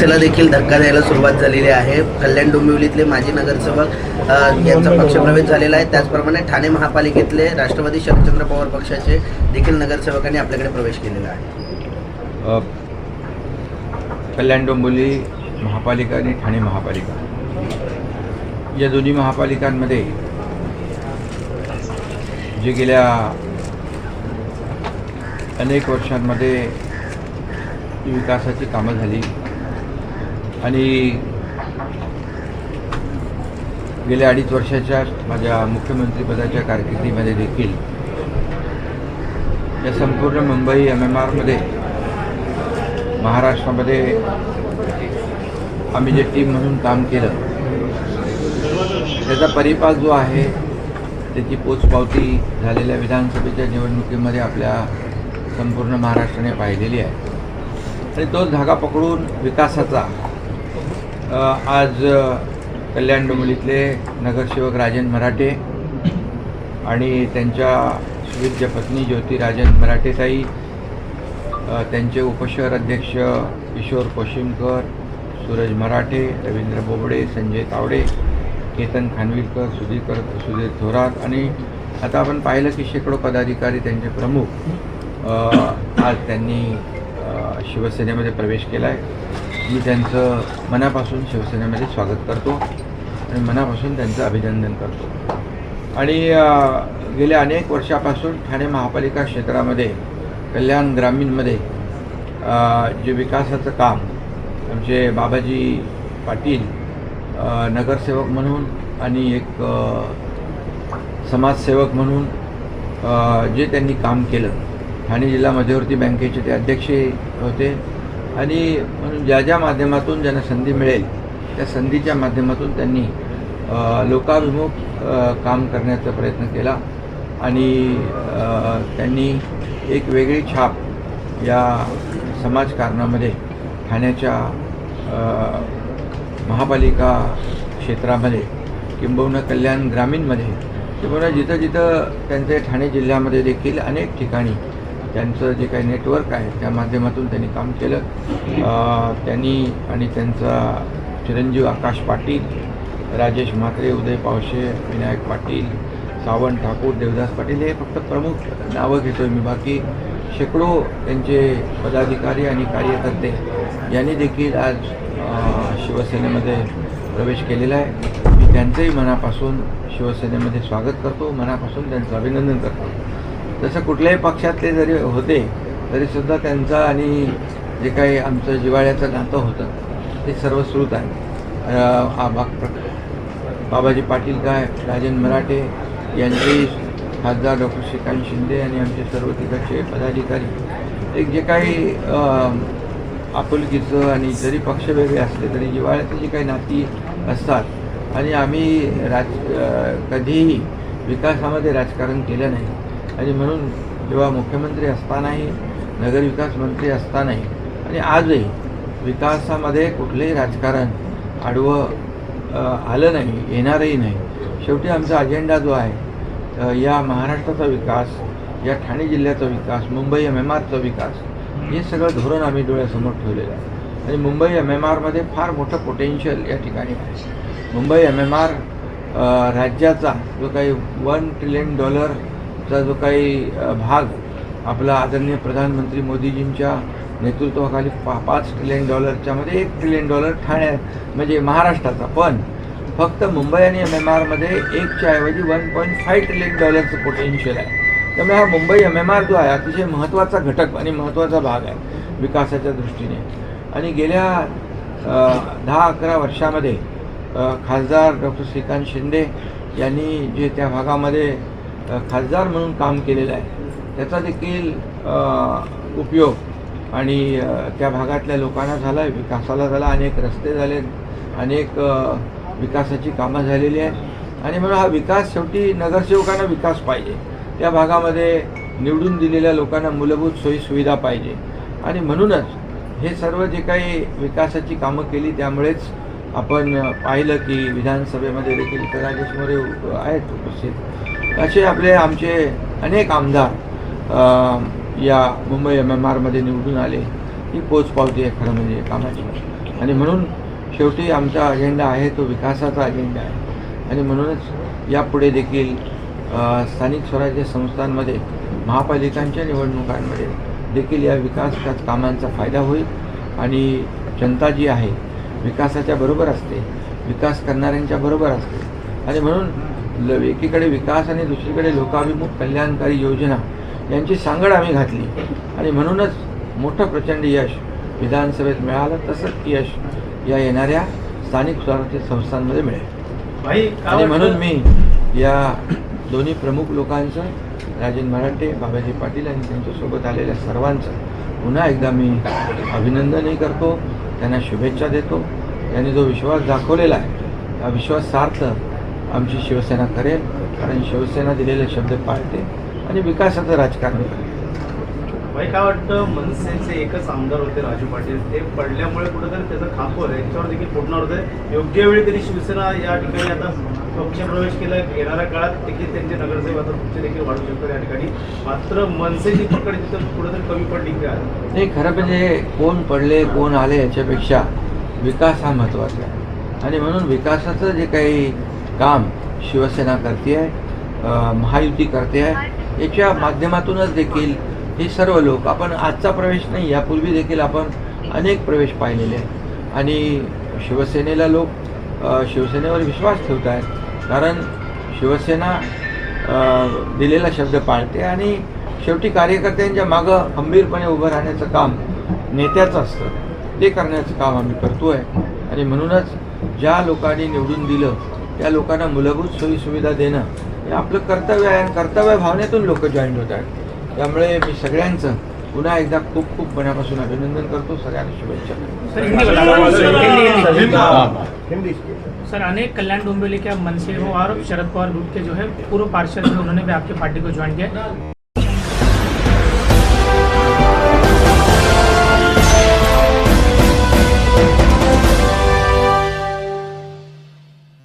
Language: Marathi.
शिवसेना देखील धक्का द्यायला सुरुवात झालेली आहे. कल्याण डोंबिवलीतले माजी नगरसेवक यांचा पक्षप्रवेश झालेला आहे. त्याचप्रमाणे ठाणे महापालिकेतले राष्ट्रवादी शरदचंद्र पवार पक्षाचे देखील नगरसेवकांनी आपल्याकडे प्रवेश केलेला आहे. कल्याण डोंबिवली महापालिका आणि ठाणे महापालिका. या दोन्ही महापालिकांमध्ये जे गेल्या अनेक वर्षांमध्ये विकासाची कामं झाली. आणि गेल्या अडीच वर्षाच्या माझ्या मुख्यमंत्रीपदाच्या कारकिर्दीमध्ये देखील या संपूर्ण मुंबई एम एम आरमध्ये महाराष्ट्रामध्ये आम्ही जे टीम म्हणून काम केलं त्याचा परिपाक जो आहे त्याची पोचपावती झालेल्या विधानसभेच्या निवडणुकीमध्ये आपल्या संपूर्ण महाराष्ट्राने पाहिलेली आहे. आणि तो धागा पकडून विकासाचा आज कल्याण डोंबिवलीतले नगरसेवक राजन मराठे आणि त्यांच्या सुविद्य पत्नी ज्योती राजन मराठेताई त्यांचे उपशहर अध्यक्ष किशोर कोशिमकर सूरज मराठे रवींद्र बोबडे संजय तावडे केतन खानविलकर सुधीर सुधीर थोरात आणि आता आपण पाहिलं की शेकडो पदाधिकारी त्यांचे प्रमुख आज त्यांनी शिवसेनेमध्ये प्रवेश केला आहे मी त्यांचं मनापासून शिवसेनेमध्ये स्वागत करतो आणि मनापासून त्यांचं अभिनंदन करतो. आणि गेल्या अनेक वर्षापासून ठाणे महापालिका क्षेत्रामध्ये कल्याण ग्रामीणमध्ये जे विकासाचं काम आमचे बाबाजी पाटील नगरसेवक म्हणून आणि एक समाजसेवक म्हणून जे त्यांनी काम केलं. ठाणे जिल्हा मध्यवर्ती बँकेचे ते अध्यक्ष होते. आणि म्हणून ज्या ज्या माध्यमातून ज्यांना संधी मिळेल त्या संधीच्या माध्यमातून त्यांनी लोकाभिमुख काम करण्याचा प्रयत्न केला आणि त्यांनी एक वेगळी छाप या समाजकारणामध्ये ठाण्याच्या महापालिका क्षेत्रामध्ये किंबहुना कल्याण ग्रामीणमध्ये किंबहुना जिथं जिथं त्यांचे ठाणे जिल्ह्यामध्ये देखील अनेक ठिकाणी त्यांचं जे काही नेटवर्क आहे त्या माध्यमातून त्यांनी काम केलं. त्यांनी आणि त्यांचा चिरंजीव आकाश पाटील राजेश म्हात्रे उदय पावशे विनायक पाटील सावंत ठाकूर देवदास पाटील हे फक्त प्रमुख नावं घेतो मी. बाकी शेकडो त्यांचे पदाधिकारी आणि कार्यकर्ते यांनी देखील आज शिवसेनेमध्ये प्रवेश केलेला आहे. मी त्यांचंही मनापासून शिवसेनेमध्ये स्वागत करतो. मनापासून त्यांचं अभिनंदन करतो. जसं कुठल्याही पक्षातले जरी होते तरीसुद्धा त्यांचं आणि जे काही आमचं जिवाळ्याचं नातं होतं ते सर्वश्रुत आहे. बाबाजी पाटील काय राजन मराठे यांचे खासदार डॉक्टर श्रीकांत शिंदे आणि आमचे सर्व तिकडचे पदाधिकारी. एक जे काही आपुलकीचं आणि जरी पक्ष वेगळे असले तरी जिव्हाळ्याची जी काही नाती असतात आणि आम्ही राज कधीही विकासामध्ये राजकारण केलं नाही आणि म्हणून जेव्हा मुख्यमंत्री असतानाही नगरविकास मंत्री असतानाही आणि आजही विकासामध्ये कुठलंही राजकारण आडवं आलं नाही येणारही नाही. शेवटी आमचा अजेंडा जो आहे या महाराष्ट्राचा विकास या ठाणे जिल्ह्याचा विकास मुंबई एम एम आरचा विकास हे सगळं धोरण आम्ही डोळ्यासमोर ठेवलेलं आहे. आणि मुंबई एम एम आरमध्ये फार मोठं पोटेन्शियल या ठिकाणी आहे. मुंबई एम एम आर राज्याचा जो काही वन ट्रिलियन डॉलरचा जो काही भाग आपला आदरणीय प्रधानमंत्री मोदीजींच्या नेतृत्वाखाली पा पाच ट्रिलियन डॉलरच्यामध्ये एक ट्रिलियन डॉलर ठाण्या म्हणजे महाराष्ट्राचा. पण फक्त मुंबई आणि एम एम आरमध्ये एकच्या ऐवजी वन पॉईंट फाय ट्रिलियन डॉलरचं पोटेन्शियल आहे. त्यामुळे हा मुंबई एम एम आर जो आहे अतिशय महत्त्वाचा घटक आणि महत्त्वाचा भाग आहे विकासाच्या दृष्टीने. आणि गेल्या दहा अकरा वर्षामध्ये खासदार डॉक्टर श्रीकांत शिंदे यांनी जे त्या भागामध्ये खासदार म्हणून काम केलेलं आहे. त्याचा देखील उपयोग आणि त्या भागातल्या लोकांना झाला आहे विकासाला झाला अनेक रस्ते झाले अनेक विकासाची कामं झालेली आहेत. आणि म्हणून हा विकास शेवटी नगरसेवकांना विकास पाहिजे. त्या भागामध्ये निवडून दिलेल्या लोकांना मूलभूत सोयीसुविधा पाहिजे. आणि म्हणूनच हे सर्व जे काही विकासाची कामं केली त्यामुळेच आपण पाहिलं की विधानसभेमध्ये देखील इतर आहेत उपस्थित. असे आपले आमचे अनेक आमदार या मुंबई एम एम आरमध्ये निवडून आले. ही पोचपावती आहे खरं म्हणजे कामाची. आणि म्हणून शेवटी आमचा अजेंडा आहे तो विकासाचा अजेंडा आहे. आणि म्हणूनच यापुढे देखील स्थानिक स्वराज्य संस्थांमध्ये महापालिकांच्या निवडणुकांमध्ये देखील या विकास कामांचा फायदा होईल. आणि जनता जी आहे विकासाच्या बरोबर असते विकास करणाऱ्यांच्या बरोबर असते. आणि म्हणून ल एकीकडे विकास आणि दुसरीकडे लोकाभिमुख कल्याणकारी योजना यांची सांगड आम्ही घातली. आणि म्हणूनच मोठं प्रचंड यश विधानसभेत मिळालं तसंच यश या येणाऱ्या स्थानिक स्वराज्य संस्थांमध्ये मिळेल. आणि? म्हणून मी या दोन्ही प्रमुख लोकांचं राजेन मराठे बाबाजी पाटील आणि त्यांच्यासोबत आलेल्या सर्वांचं पुन्हा एकदा मी अभिनंदनही करतो त्यांना शुभेच्छा देतो. त्यांनी जो विश्वास दाखवलेला आहे हा विश्वास सार्थ आमची शिवसेना करेल कारण शिवसेना दिलेले शब्द पाळते आणि विकासाचं राजकारण करेल भाई काय वाटतं? मनसेचे एकच आमदार होते राजू पाटील. ते पडल्यामुळे कुठेतरी त्याचं खापर याच्यावर देखील फुटणार होते. योग्य वेळी तरी शिवसेना या ठिकाणी आता पक्षप्रवेश केला. येणाऱ्या काळात देखील त्यांचे नगरसेवक आता तुमचे देखील वाढू शकतात या ठिकाणी. मात्र मनसेची पकड तिथं कुठेतरी कमी पडली काय नाही खरं म्हणजे कोण पडले कोण आले याच्यापेक्षा विकास हा महत्त्वाचा आहे. आणि म्हणून विकासाचं जे काही काम शिवसेना करते आहे महायुती करते आहे. याच्या माध्यमातूनच देखील हे सर्व लोक आपण आजचा प्रवेश नाही यापूर्वी देखील आपण अनेक प्रवेश पाहिलेले आहेत. आणि शिवसेनेला लोक शिवसेनेवर विश्वास ठेवत आहेत. कारण शिवसेना दिलेला शब्द पाळते आणि शेवटी कार्यकर्त्यांच्या मागं खंबीरपणे उभं राहण्याचं काम नेत्याचं असतं. ते करण्याचं काम आम्ही करतो आहे आणि म्हणूनच ज्या लोकांनी निवडून दिलं त्या लोकांना मूलभूत सोयीसुविधा देणं हे आपलं कर्तव्य आहे. आणि कर्तव्य भावनेतून लोक जॉईन होत आहेत त्यामुळे मी सगळ्यांचं पुन्हा एकदा खूप खूप मनापासून अभिनंदन करतो. सगळ्यांना शुभेच्छा. सर अनेक कल्याण डोंबिवली के मनसे हो और शरद पवार ग्रुप के जो है पूर्व पार्षद जो उन्होंने भी आपकी पार्टी को ज्वाइन किया.